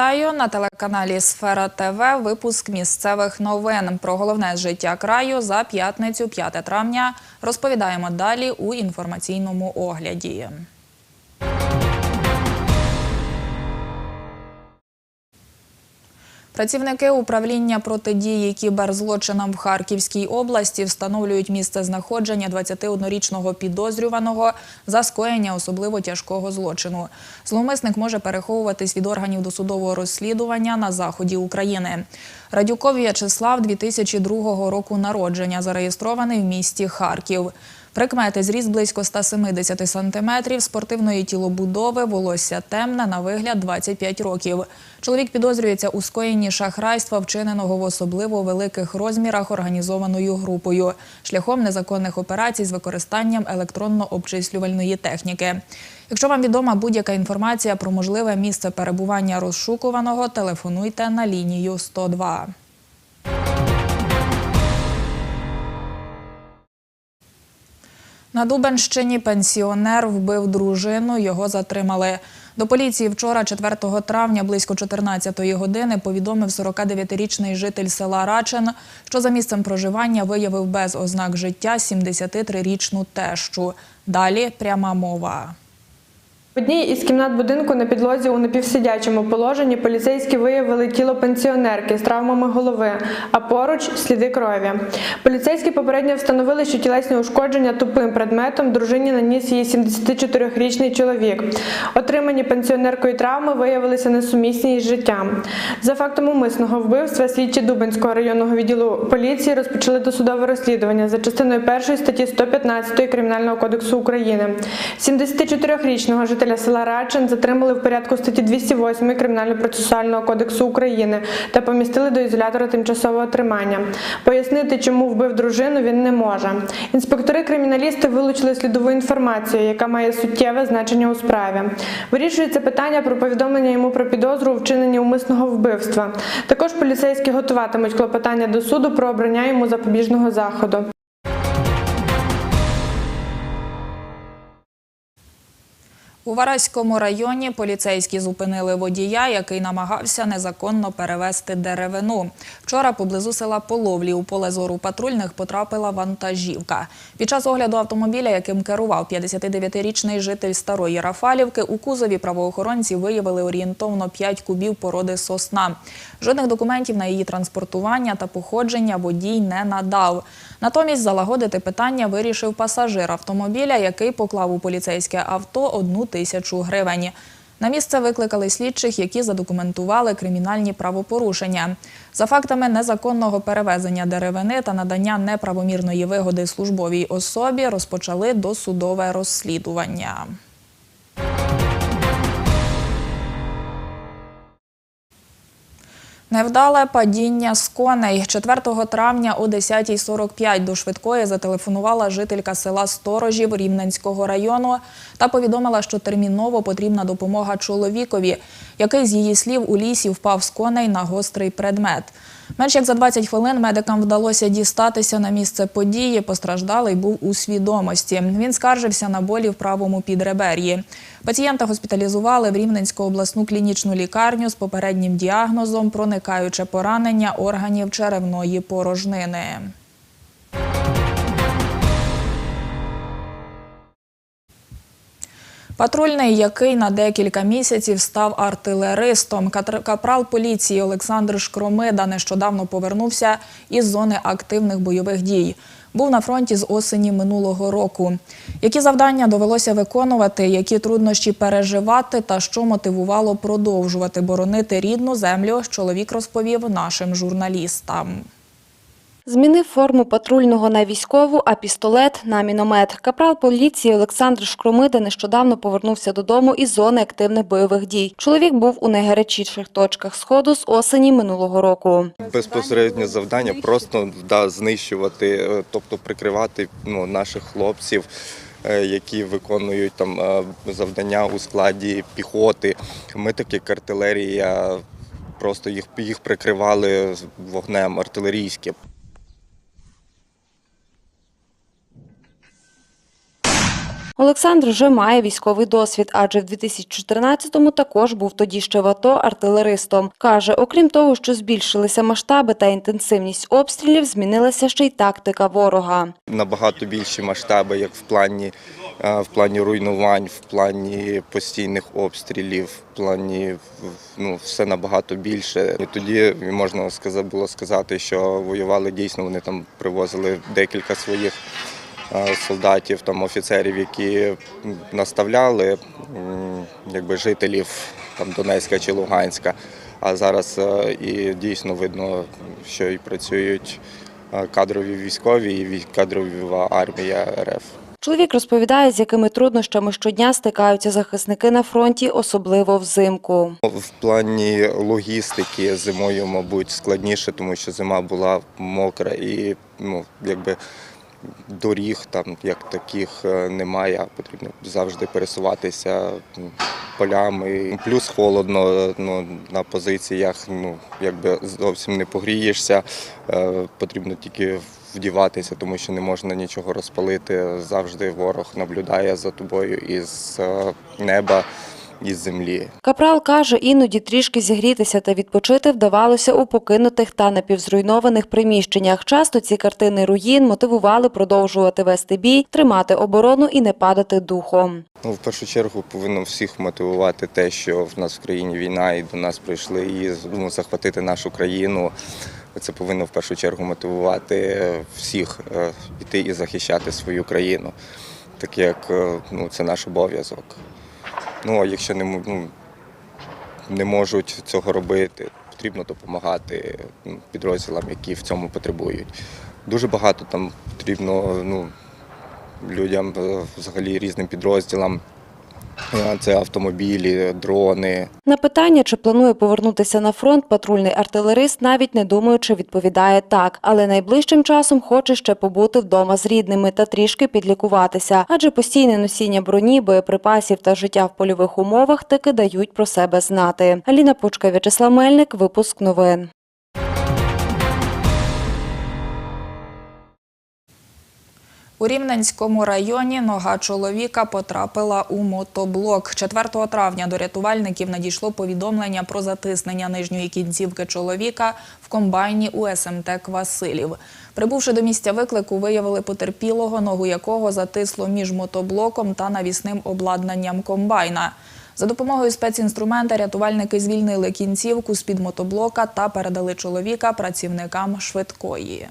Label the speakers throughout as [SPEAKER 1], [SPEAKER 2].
[SPEAKER 1] Вітаю на телеканалі Сфера ТВ. Випуск місцевих новин про головне життя краю за п'ятницю, 5 травня. Розповідаємо далі у інформаційному огляді. Працівники управління протидії кіберзлочинам в Харківській області встановлюють місце знаходження 21-річного підозрюваного за скоєння особливо тяжкого злочину. Зловмисник може переховуватись від органів досудового розслідування на заході України. Радюков В'ячеслав 2002 року народження, зареєстрований в місті Харків. Прикмети зріст близько 170 сантиметрів, спортивної тілобудови, волосся темне, на вигляд 25 років. Чоловік підозрюється у скоєнні шахрайства, вчиненого в особливо великих розмірах організованою групою, шляхом незаконних операцій з використанням електронно-обчислювальної техніки. Якщо вам відома будь-яка інформація про можливе місце перебування розшукуваного, телефонуйте на лінію 102. На Дубенщині пенсіонер вбив дружину, його затримали. До поліції вчора, 4 травня, близько 14-ї години, повідомив 49-річний житель села Рачин, що за місцем проживання виявив без ознак життя 73-річну тещу. Далі пряма мова.
[SPEAKER 2] В одній із кімнат будинку на підлозі у напівсидячому положенні поліцейські виявили тіло пенсіонерки з травмами голови, а поруч сліди крові. Поліцейські попередньо встановили, що тілесні ушкодження тупим предметом дружині наніс її 74-річний чоловік. Отримані пенсіонеркою травми виявилися несумісні із життям. За фактом умисного вбивства слідчі Дубинського районного відділу поліції розпочали досудове розслідування за частиною першої статті 115 Кримінального кодексу України. 74-річного жителя села Рачин затримали в порядку статті 208 Кримінально-процесуального кодексу України та помістили до ізолятора тимчасового тримання. Пояснити, чому вбив дружину, він не може. Інспектори-криміналісти вилучили слідову інформацію, яка має суттєве значення у справі. Вирішується питання про повідомлення йому про підозру у вчиненні умисного вбивства. Також поліцейські готуватимуть клопотання до суду про обрання йому запобіжного заходу.
[SPEAKER 1] У Вараському районі поліцейські зупинили водія, який намагався незаконно перевезти деревину. Вчора поблизу села Половлі у поле зору патрульних потрапила вантажівка. Під час огляду автомобіля, яким керував 59-річний житель Старої Рафалівки, у кузові правоохоронці виявили орієнтовно 5 кубів породи сосна. Жодних документів на її транспортування та походження водій не надав. Натомість залагодити питання вирішив пасажир автомобіля, який поклав у поліцейське авто одну тисячу гривень. На місце викликали слідчих, які задокументували кримінальні правопорушення. За фактами незаконного перевезення деревини та надання неправомірної вигоди службовій особі розпочали досудове розслідування. Невдале падіння з коней. 4 травня о 10.45 до швидкої зателефонувала жителька села Сторожів Рівненського району та повідомила, що терміново потрібна допомога чоловікові, який з її слів у лісі впав з коней на гострий предмет. Менш як за 20 хвилин медикам вдалося дістатися на місце події. Постраждалий був у свідомості. Він скаржився на болі в правому підребер'ї. Пацієнта госпіталізували в Рівненську обласну клінічну лікарню з попереднім діагнозом проникаюче поранення органів черевної порожнини. Патрульний, який на декілька місяців став артилеристом, капрал поліції Олександр Шкромида нещодавно повернувся із зони активних бойових дій. Був на фронті з осені минулого року. Які завдання довелося виконувати, які труднощі переживати та що мотивувало продовжувати боронити рідну землю, чоловік розповів нашим журналістам.
[SPEAKER 3] Змінив форму патрульного на військову, а пістолет на міномет. Капрал поліції Олександр Шкромида нещодавно повернувся додому із зони активних бойових дій. Чоловік був у найгарячіших точках сходу з осені минулого року.
[SPEAKER 4] Безпосереднє завдання просто да, знищувати, е, тобто прикривати ну, наших хлопців, е, які виконують там е, завдання у складі піхоти. Ми так як артилерія, просто їх, їх прикривали вогнем артилерійським.
[SPEAKER 3] Олександр вже має військовий досвід, адже в 2014-му також був тоді ще в АТО артилеристом. Каже, окрім того, що збільшилися масштаби та інтенсивність обстрілів, змінилася ще й тактика ворога.
[SPEAKER 4] Набагато більші масштаби, як в плані, е, в плані руйнувань, в плані постійних обстрілів, в плані ну, все набагато більше. І тоді можна сказати, було сказати, що воювали дійсно. Вони там привозили декілька своїх солдатів, там офіцерів, які наставляли якби жителів там Донецька чи Луганська. А зараз е, і дійсно видно, що і працюють е, кадрові військові і кадрова армія РФ.
[SPEAKER 3] Чоловік розповідає, з якими труднощами щодня стикаються захисники на фронті, особливо взимку.
[SPEAKER 4] В плані логістики зимою, мабуть, складніше, тому що зима була мокра і ну, якби доріг там як таких е, немає, потрібно завжди пересуватися полями. Плюс холодно е, ну, на позиціях, ну, якби зовсім не погрієшся, е, потрібно тільки вдіватися, тому що не можна нічого розпалити. Завжди ворог наблюдає за тобою із неба, із землі.
[SPEAKER 3] Капрал каже, іноді трішки зігрітися та відпочити вдавалося у покинутих та напівзруйнованих приміщеннях. Часто ці картини руїн мотивували продовжувати вести бій, тримати оборону і не падати духом.
[SPEAKER 4] Ну, в першу чергу повинно всіх мотивувати те, що в нас в країні війна, і до нас прийшли і ну, захватити нашу країну. Це повинно в першу чергу мотивувати е, всіх е, іти і захищати свою країну, так як е, ну, це наш обов'язок. Ну а якщо не, ну, не можуть цього робити, потрібно допомагати підрозділам, які в цьому потребують. Дуже багато там потрібно ну, людям, е, взагалі різним підрозділам. Це автомобілі, дрони.
[SPEAKER 3] На питання, чи планує повернутися на фронт, патрульний артилерист, навіть не думаючи, відповідає так. Але найближчим часом хоче ще побути вдома з рідними та трішки підлікуватися. Адже постійне носіння броні, боєприпасів та життя в польових умовах таки дають про себе знати. Аліна Пучка, В'ячеслав Мельник, випуск новин.
[SPEAKER 1] У Рівненському районі нога чоловіка потрапила у мотоблок. 4 травня до рятувальників надійшло повідомлення про затиснення нижньої кінцівки чоловіка в комбайні у СМТ Квасилів. Прибувши до місця виклику, виявили потерпілого, ногу якого затисло між мотоблоком та навісним обладнанням комбайна. За допомогою спецінструмента рятувальники звільнили кінцівку з-під мотоблока та передали чоловіка працівникам швидкої.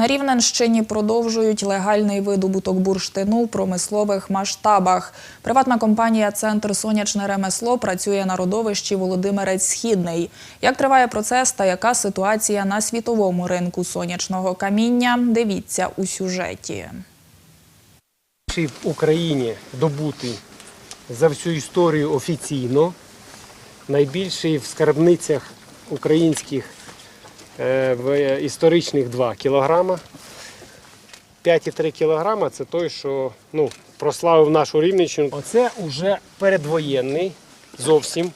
[SPEAKER 1] На Рівненщині продовжують легальний видобуток бурштину в промислових масштабах. Приватна компанія Центр Сонячне ремесло працює на родовищі Володимирець Східний. Як триває процес та яка ситуація на світовому ринку сонячного каміння? Дивіться у сюжеті.
[SPEAKER 5] Перший в Україні добутий за всю історію офіційно, найбільший в скарбницях українських в історичних 2 кілограма. 5,3 кілограма це той, що ну, прославив нашу Рівненщину. Оце вже передвоєнний зовсім.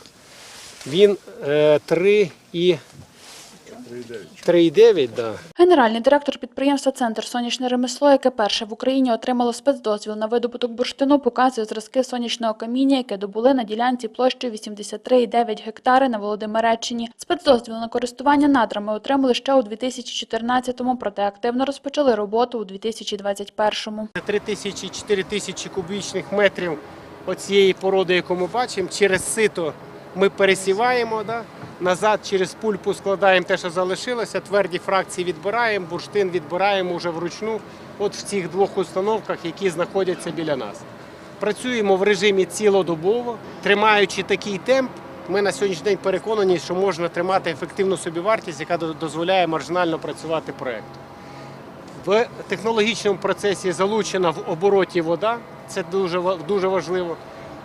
[SPEAKER 5] Він е, 3 і 3,9, да.
[SPEAKER 6] Генеральний директор підприємства Центр сонячне ремесло, яке перше в Україні отримало спецдозвіл на видобуток бурштину, показує зразки сонячного каміння, яке добули на ділянці площею 83,9 гектари на Володимиреччині. Спецдозвіл на користування надрами отримали ще у 2014-му, проте активно розпочали роботу у 2021-му.
[SPEAKER 5] 3 тисячі 4 тисячі кубічних метрів оцієї породи, яку ми бачимо, через сито ми пересіваємо, да? Назад через пульпу складаємо те, що залишилося, тверді фракції відбираємо, бурштин відбираємо вже вручну, от в цих двох установках, які знаходяться біля нас. Працюємо в режимі цілодобово, тримаючи такий темп. Ми на сьогоднішній день переконані, що можна тримати ефективну собівартість, яка дозволяє маржинально працювати проєкту. В технологічному процесі залучена в обороті вода. Це дуже дуже важливо,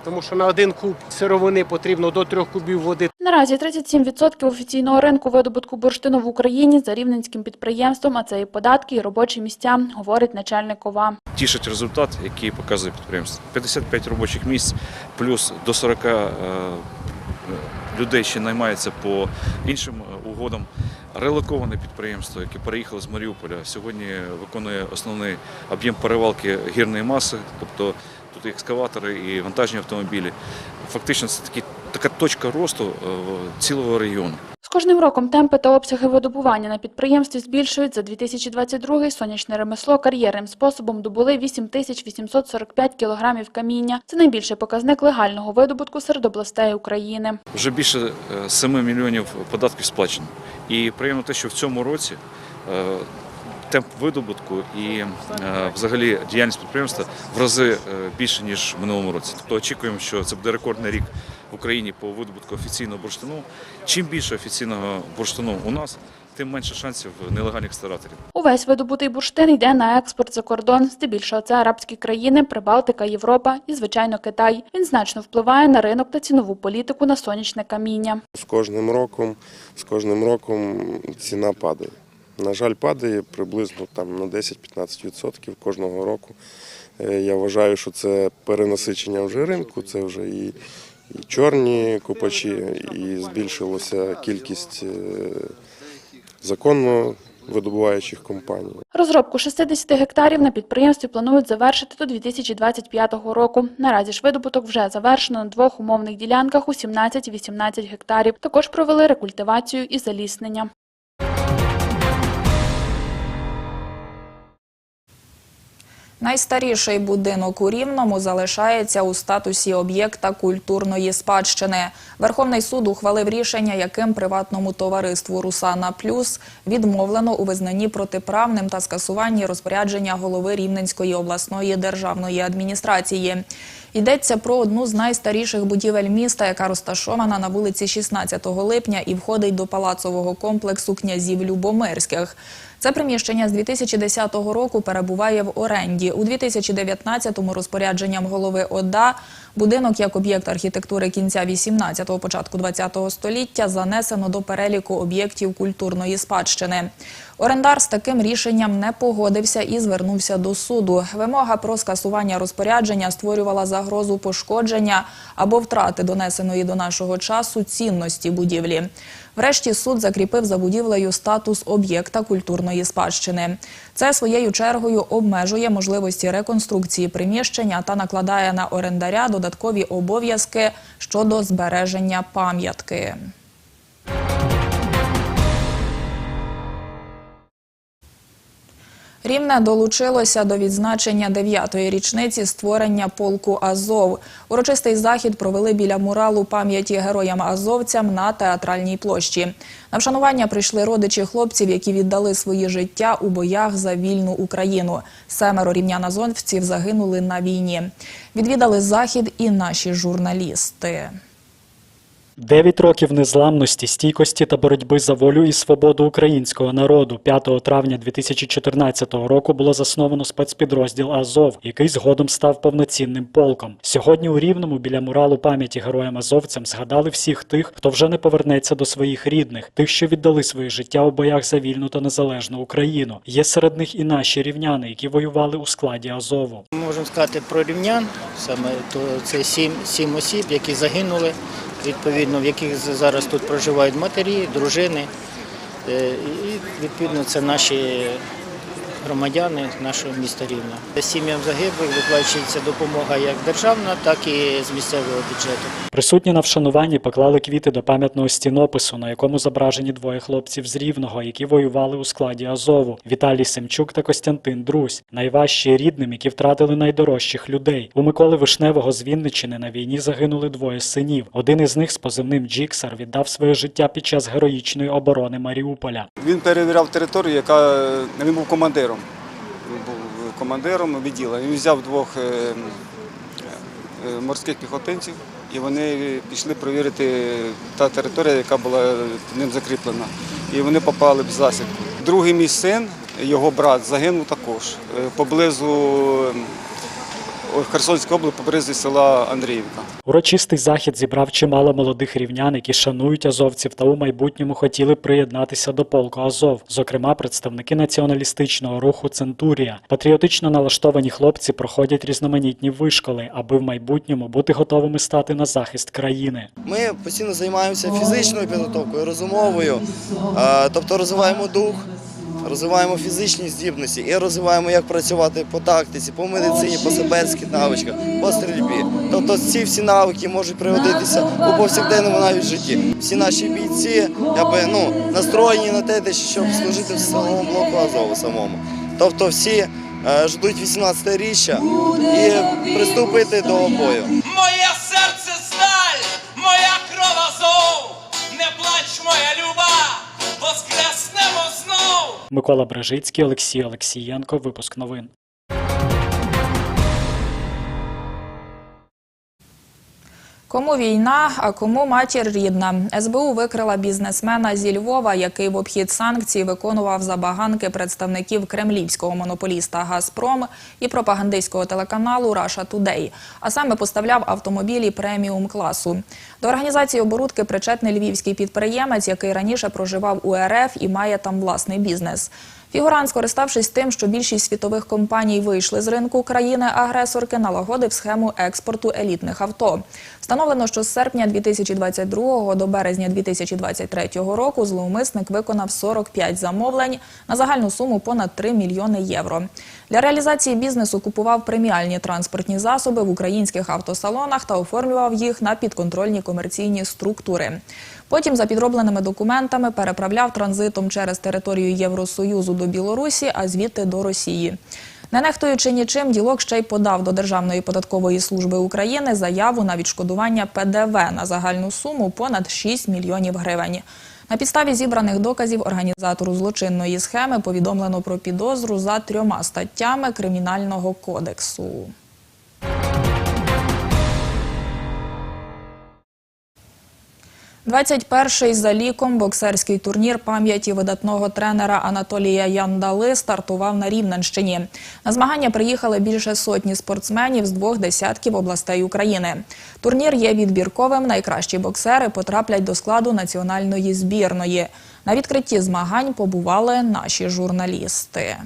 [SPEAKER 5] тому що на один куб сировини потрібно до трьох кубів води.
[SPEAKER 6] Наразі 37% офіційного ринку видобутку бурштину в Україні за рівненським підприємством, а це і податки, і робочі місця, говорить начальник ОВА.
[SPEAKER 7] тішить результат, який показує підприємство. 55 робочих місць, плюс до 40 е, людей ще наймається по іншим е, згодом релоковане підприємство, яке переїхало з Маріуполя, сьогодні виконує основний об'єм перевалки гірної маси, тобто тут і екскаватори і вантажні автомобілі. Фактично це такі, така точка росту е, цілого регіону.
[SPEAKER 6] З кожним роком темпи та обсяги видобування на підприємстві збільшують. За 2022 сонячне ремесло кар'єрним способом добули 8845 кілограмів каміння. Це найбільший показник легального видобутку серед областей України.
[SPEAKER 7] Вже більше е, 7 мільйонів податків сплачено. І приємно те, що в цьому році е, темп видобутку і е, взагалі діяльність підприємства в рази е, більше, ніж в минулому році. Тобто очікуємо, що це буде рекордний рік в Україні по видобутку офіційного бурштину. Чим більше офіційного бурштину у нас, тим менше шансів нелегальних старателів.
[SPEAKER 6] Увесь видобутий бурштин йде на експорт за кордон. Здебільшого це арабські країни, Прибалтика, Європа і, звичайно, Китай. Він значно впливає на ринок та цінову політику на сонячне каміння.
[SPEAKER 8] З кожним роком, з кожним роком ціна падає. На жаль, падає приблизно там на 10-15% кожного року. Е, Я вважаю, що це перенасичення вже ринку, це вже і, і чорні купачі, і збільшилася кількість е, законно видобуваючих компаній.
[SPEAKER 6] Розробку 60 гектарів на підприємстві планують завершити до 2025 року. Наразі ж видобуток вже завершено на двох умовних ділянках у 17-18 гектарів. Також провели рекультивацію і заліснення.
[SPEAKER 1] Найстаріший будинок у Рівному залишається у статусі об'єкта культурної спадщини. Верховний суд ухвалив рішення, яким приватному товариству Русана Плюс відмовлено у визнанні протиправним та скасуванні розпорядження голови Рівненської обласної державної адміністрації. Йдеться про одну з найстаріших будівель міста, яка розташована на вулиці 16 липня і входить до палацового комплексу князів Любомирських. Це приміщення з 2010 року перебуває в оренді. У 2019-му розпорядженням голови ОДА будинок як об'єкт архітектури кінця 18-го, початку 20-го століття занесено до переліку об'єктів культурної спадщини. Орендар з таким рішенням не погодився і звернувся до суду. Вимога про скасування розпорядження створювала загрозу пошкодження або втрати донесеної до нашого часу цінності будівлі. Врешті суд закріпив за будівлею статус об'єкта культурної спадщини. Це своєю чергою обмежує можливості реконструкції приміщення та накладає на орендаря додаткові обов'язки щодо збереження пам'ятки. Рівне долучилося до відзначення дев'ятої річниці створення полку Азов. Урочистий захід провели біля муралу пам'яті героям-азовцям на театральній площі. На вшанування прийшли родичі хлопців, які віддали свої життя у боях за вільну Україну. Семеро рівнян-азовців загинули на війні. Відвідали захід і наші журналісти.
[SPEAKER 9] Дев'ять років незламності, стійкості та боротьби за волю і свободу українського народу. 5 травня 2014 року було засновано спецпідрозділ Азов, який згодом став повноцінним полком. Сьогодні у Рівному біля муралу пам'яті героям азовцям згадали всіх тих, хто вже не повернеться до своїх рідних, тих, що віддали своє життя у боях за вільну та незалежну Україну. Є серед них і наші рівняни, які воювали у складі Азову.
[SPEAKER 10] Ми можемо сказати про рівнян, саме то це сім, сім осіб, які загинули, відповідно, в яких зараз тут проживають матері, дружини. Е, І відповідно це наші громадяни нашого міста Рівна. Сім'ям загиблих виплачується допомога як державна, так і з місцевого бюджету.
[SPEAKER 9] Присутні на вшануванні поклали квіти до пам'ятного стінопису, на якому зображені двоє хлопців з Рівного, які воювали у складі Азову – Віталій Семчук та Костянтин Друзь. Найважчі рідним, які втратили найдорожчих людей. У Миколи Вишневого з Вінничини на війні загинули двоє синів. Один із них з позивним Джіксар віддав своє життя під час героїчної оборони Маріуполя.
[SPEAKER 11] Він перевіряв територію, яка він був командиром. Він був командиром відділу. Він взяв двох е, е, морських піхотинців і вони пішли перевірити та територія, яка була ним закріплена. І вони попали в засідку. Другий мій син, його брат, загинув також е, поблизу Херсонській області поблизу села Андріївка.
[SPEAKER 9] Урочистий захід зібрав чимало молодих рівнян, які шанують азовців та у майбутньому хотіли приєднатися до полку Азов, зокрема представники націоналістичного руху Центурія. Патріотично налаштовані хлопці проходять різноманітні вишколи, аби в майбутньому бути готовими стати на захист країни.
[SPEAKER 12] Ми постійно займаємося фізичною підготовкою, розумовою, тобто розвиваємо дух, розвиваємо фізичні здібності і розвиваємо, як працювати по тактиці, по медицині, по саперських навичках, по стрільбі. Тобто ці всі навики можуть пригодитися у повсякденному навіть житті. Всі наші бійці якби, ну, настроєні на те, щоб служити в самому блоку Азову самому. Тобто всі е, ждуть 18-річчя і приступити до бою.
[SPEAKER 13] Моє
[SPEAKER 9] Микола Брежицький, Олексій Олексієнко. Випуск новин.
[SPEAKER 1] Кому війна, а кому матір рідна. СБУ викрила бізнесмена зі Львова, який в обхід санкцій виконував забаганки представників кремлівського монополіста Газпром і пропагандистського телеканалу Раша Тудей, а саме поставляв автомобілі преміум класу. До організації оборудки причетний львівський підприємець, який раніше проживав у РФ і має там власний бізнес. Фігурант, скориставшись тим, що більшість світових компаній вийшли з ринку країни-агресорки, налагодив схему експорту елітних авто. Встановлено, що з серпня 2022 до березня 2023 року зловмисник виконав 45 замовлень на загальну суму понад 3 мільйони євро. Для реалізації бізнесу купував преміальні транспортні засоби в українських автосалонах та оформлював їх на підконтрольні комерційні структури. Потім за підробленими документами переправляв транзитом через територію Євросоюзу до Білорусі, а звідти до Росії. Не нехтуючи нічим, ділок ще й подав до Державної податкової служби України заяву на відшкодування ПДВ на загальну суму понад 6 мільйонів гривень. На підставі зібраних доказів організатору злочинної схеми повідомлено про підозру за трьома статтями Кримінального кодексу. – 21-й за ліком боксерський турнір пам'яті видатного тренера Анатолія Яндали стартував на Рівненщині. На змагання приїхали більше сотні спортсменів з двох десятків областей України. Турнір є відбірковим. Найкращі боксери потраплять до складу національної збірної. На відкритті змагань побували наші журналісти.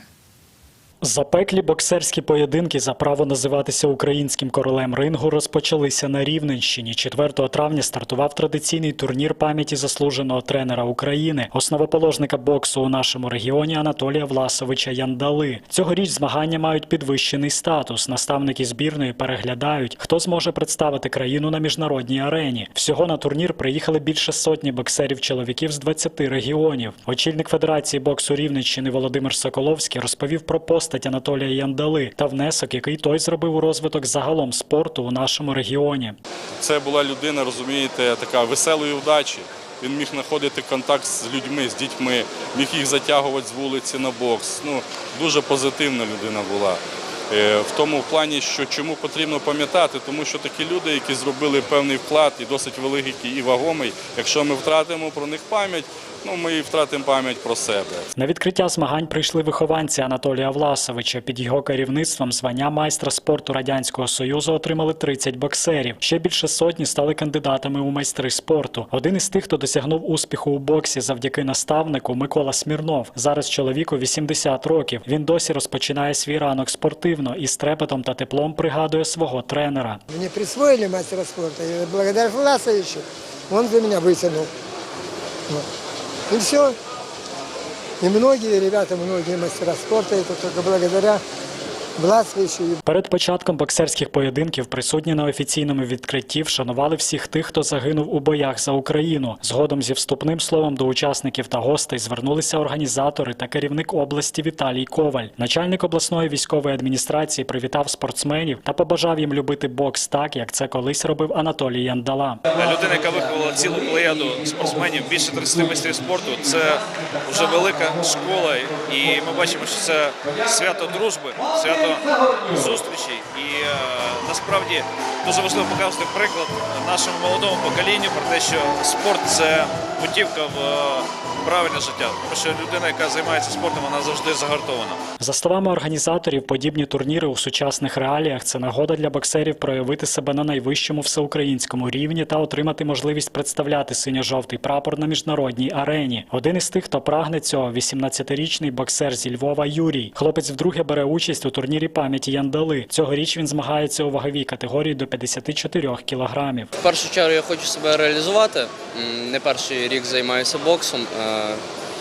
[SPEAKER 9] Запеклі боксерські поєдинки за право називатися українським королем рингу розпочалися на Рівненщині. 4 травня стартував традиційний турнір пам'яті заслуженого тренера України, основоположника боксу у нашому регіоні Анатолія Власовича Яндали. Цьогоріч змагання мають підвищений статус. Наставники збірної переглядають, хто зможе представити країну на міжнародній арені. Всього на турнір приїхали більше сотні боксерів-чоловіків з 20 регіонів. Очільник Федерації боксу Рівненщини Володимир Соколовський розповів про постать Анатолія Яндали та внесок, який той зробив у розвиток загалом спорту у нашому регіоні.
[SPEAKER 14] Це була людина, розумієте, така веселої удачі. Він міг знаходити контакт з людьми, з дітьми, міг їх затягувати з вулиці на бокс. Ну, дуже позитивна людина була. Е, В тому плані, що чому потрібно пам'ятати, тому що такі люди, які зробили певний вклад і досить великий і вагомий, якщо ми втратимо про них пам'ять, ну ми і втратимо пам'ять про себе.
[SPEAKER 9] На відкриття змагань прийшли вихованці Анатолія Власовича. Під його керівництвом звання майстра спорту Радянського Союзу отримали 30 боксерів. Ще більше сотні стали кандидатами у майстри спорту. Один із тих, хто досягнув успіху у боксі завдяки наставнику Микола Смірнов. Зараз чоловіку 80 років. Він досі розпочинає свій ранок спортивно і з трепетом та теплом пригадує свого тренера.
[SPEAKER 15] Мне присвоили мастера спорта, и благодаря Власовичу он за меня вытянул. И все. И многие ребята, многие мастера спорта, это только благодаря.
[SPEAKER 9] Перед початком боксерських поєдинків присутні на офіційному відкритті вшанували всіх тих, хто загинув у боях за Україну. Згодом зі вступним словом до учасників та гостей звернулися організатори та керівник області Віталій Коваль. Начальник обласної військової адміністрації привітав спортсменів та побажав їм любити бокс так, як це колись робив Анатолій Яндала.
[SPEAKER 7] Людина, яка виховала цілу плеяду спортсменів, більше 30 майстрів спорту, це вже велика школа, і ми бачимо, що це свято дружби, свято
[SPEAKER 16] багато зустрічей. І е, насправді дуже важливо показувати приклад нашому молодому поколінню про те, що спорт це путівка в е, правильне життя. Тому що людина, яка займається спортом, вона завжди загартована.
[SPEAKER 9] За словами організаторів, подібні турніри у сучасних реаліях це нагода для боксерів проявити себе на найвищому всеукраїнському рівні та отримати можливість представляти синьо-жовтий прапор на міжнародній арені. Один із тих, хто прагне цього, 18-річний боксер зі Львова Юрій. Хлопець вдруге бере участь у турнірі пам'яті Яндали. Цьогоріч він змагається у ваговій категорії до 54 кілограмів.
[SPEAKER 17] В першу чергу я хочу себе реалізувати. Не перший рік займаюся боксом.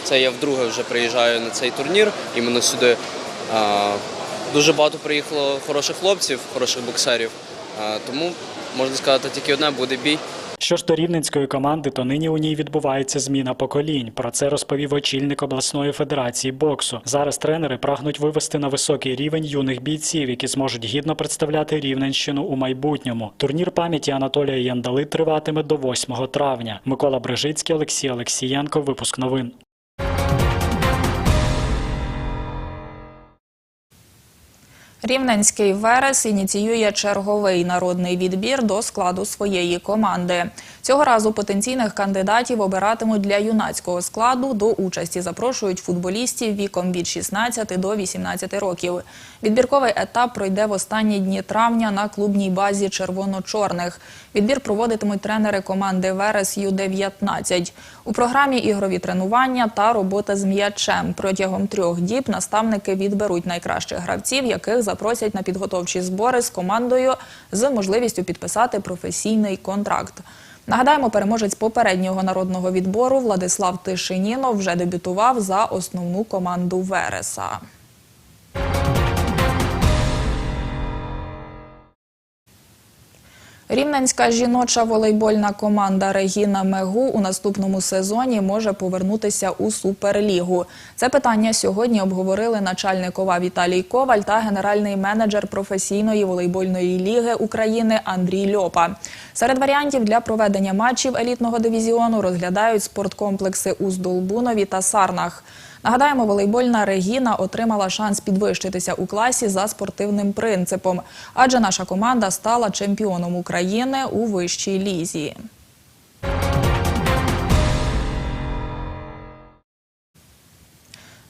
[SPEAKER 17] Це я вдруге вже приїжджаю на цей турнір, іменно сюди. Дуже багато приїхало хороших хлопців, хороших боксерів. Тому можна сказати, тільки одне буде бій.
[SPEAKER 9] Що ж до рівненської команди, то нині у ній відбувається зміна поколінь. Про це розповів очільник обласної федерації боксу. Зараз тренери прагнуть вивести на високий рівень юних бійців, які зможуть гідно представляти Рівненщину у майбутньому. Турнір пам'яті Анатолія Яндали триватиме до 8 травня. Микола Брижицький, Олексій Олексієнко. Випуск новин.
[SPEAKER 1] Рівненський Верес ініціює черговий народний відбір до складу своєї команди. Цього разу потенційних кандидатів обиратимуть для юнацького складу. До участі запрошують футболістів віком від 16 до 18 років. Відбірковий етап пройде в останні дні травня на клубній базі червоно-чорних. Відбір проводитимуть тренери команди Верес Ю-19. У програмі ігрові тренування та робота з м'ячем. Протягом трьох діб наставники відберуть найкращих гравців, яких запросять на підготовчі збори з командою з можливістю підписати професійний контракт. Нагадаємо, переможець попереднього народного відбору Владислав Тишинінов вже дебютував за основну команду Вереса. Рівненська жіноча волейбольна команда Регіна Мегу у наступному сезоні може повернутися у суперлігу. Це питання сьогодні обговорили начальникова Віталій Коваль та генеральний менеджер професійної волейбольної ліги України Андрій Льопа. Серед варіантів для проведення матчів елітного дивізіону розглядають спорткомплекси у Здолбунові та Сарнах. Нагадаємо, волейбольна Регіна отримала шанс підвищитися у класі за спортивним принципом, адже наша команда стала чемпіоном України у вищій лізі.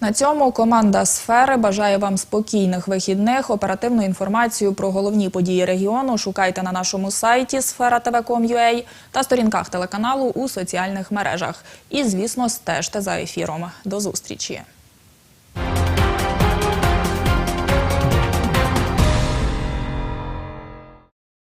[SPEAKER 1] На цьому команда сфери бажає вам спокійних вихідних. Оперативну інформацію про головні події регіону шукайте на нашому сайті sfera.tv.com.ua та сторінках телеканалу у соціальних мережах. І, звісно, стежте за ефіром. До зустрічі.